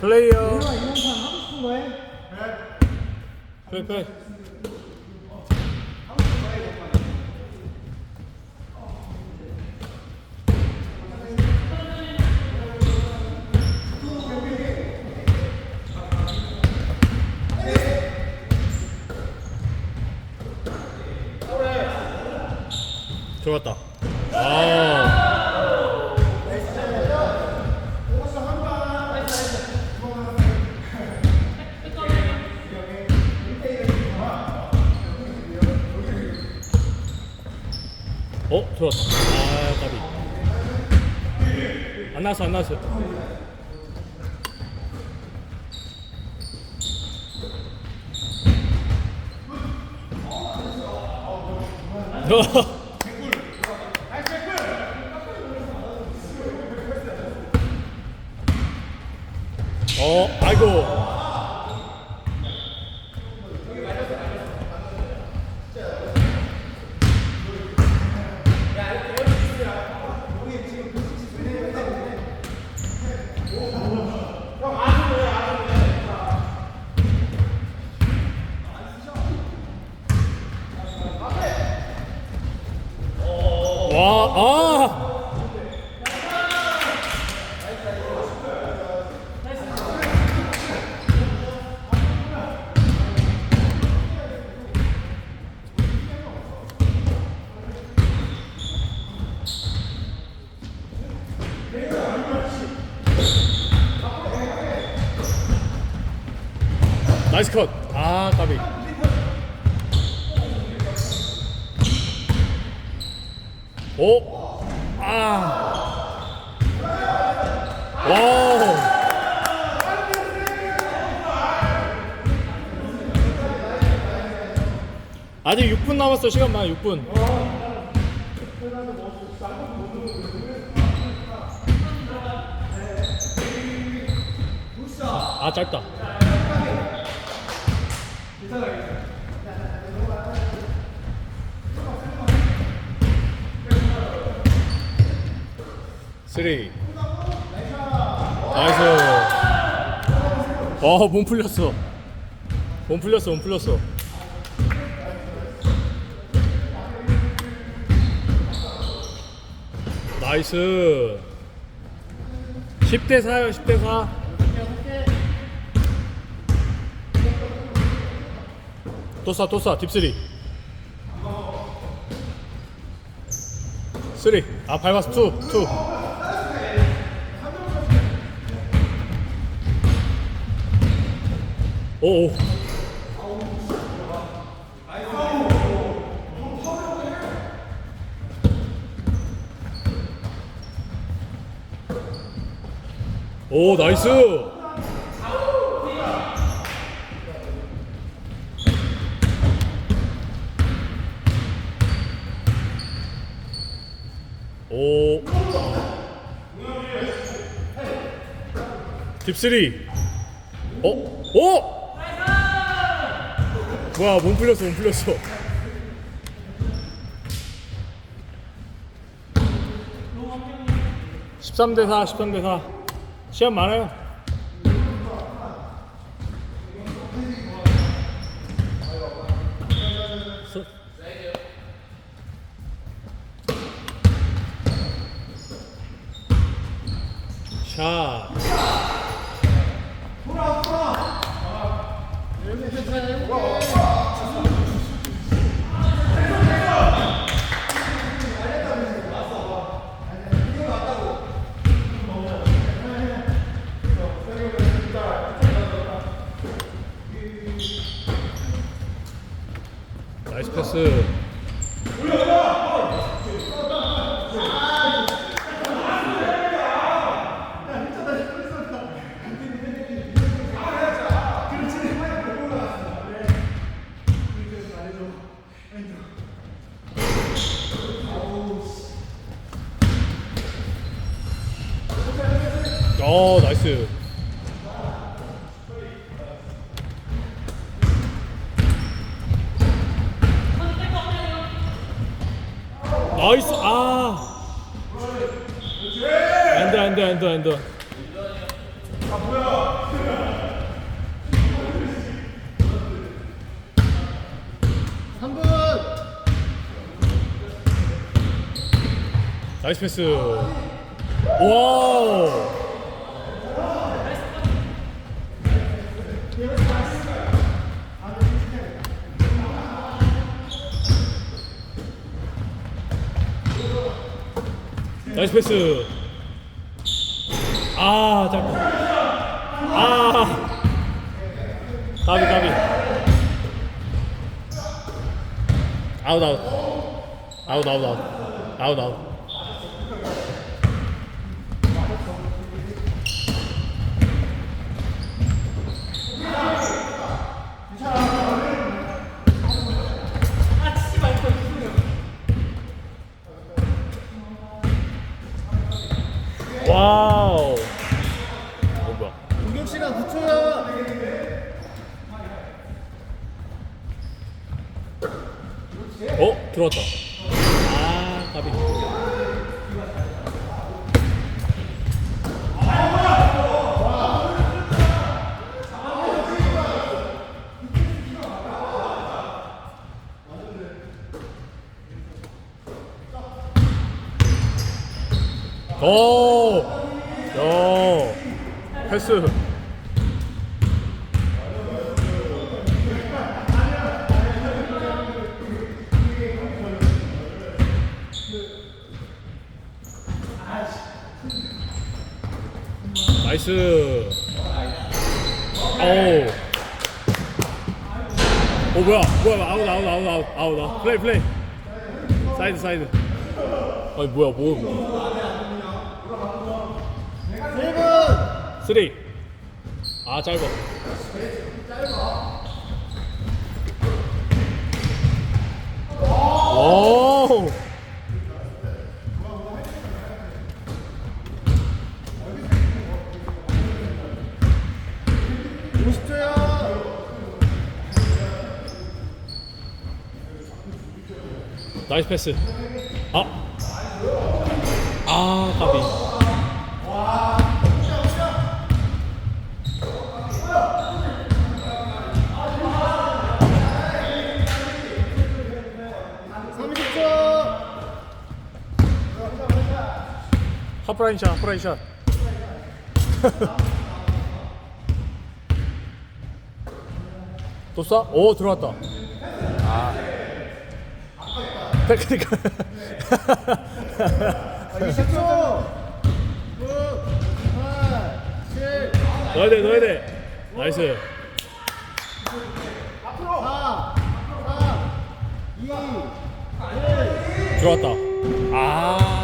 플레이어. 해. 플레이 플레이. 좋았다 아 어? 들어왔다. 아 까비. 안 나왔어 안 나왔어. 어. 아이고 와, 아! 나이스 컷. 아, 까비. 오! 아! 와우! 아직 6분 남았어, 시간 많아, 6분. 아, 짧다. 쓰리. 나이스. 어몸 풀렸어. 몸 풀렸어 몸 풀렸어. 나이스. 10대 4요 10대 4 또쏴 또쏴 딥3 3. 아 밟았어. 2 2 오오 오 나이스 오 딥스리 어? 오! 뭐야 몸 풀렸어 몸 풀렸어. (13 대 4) (13 대 4) 시간 많아요. 서- 샷 나이스 패스. 어 나이스 나이스. 아. 안돼 안돼 안돼 안돼 나이스 패스. 와우. 나이스 패스. 아, 잠깐. 아. 가비 가비. 아웃 아웃. 아웃 아웃 아웃. 아웃 아웃. 와우. 어 뭐야? 공격 시간 9초야. 어 들어왔다. 아 가비. 오, 야, 패스. 나이스. 오. 오 뭐야? 뭐야? 아웃 아웃 아웃 아웃 아웃 아웃. 플레이 플레이. 사이드 사이드. 아니 뭐야 뭐? 1분. 쓰리. 아 짧아. 오. 나이스 패스. 아. 아 까비. 30초. 하프라인 샷, 하프라인 샷. 또 쏴? 오 들어왔다. 아. 테크니컬. 20초. 9, 8, 7, 넣어야 돼, 넣어야 돼. 나이스. 4, 3, 2, 들어왔다. 아.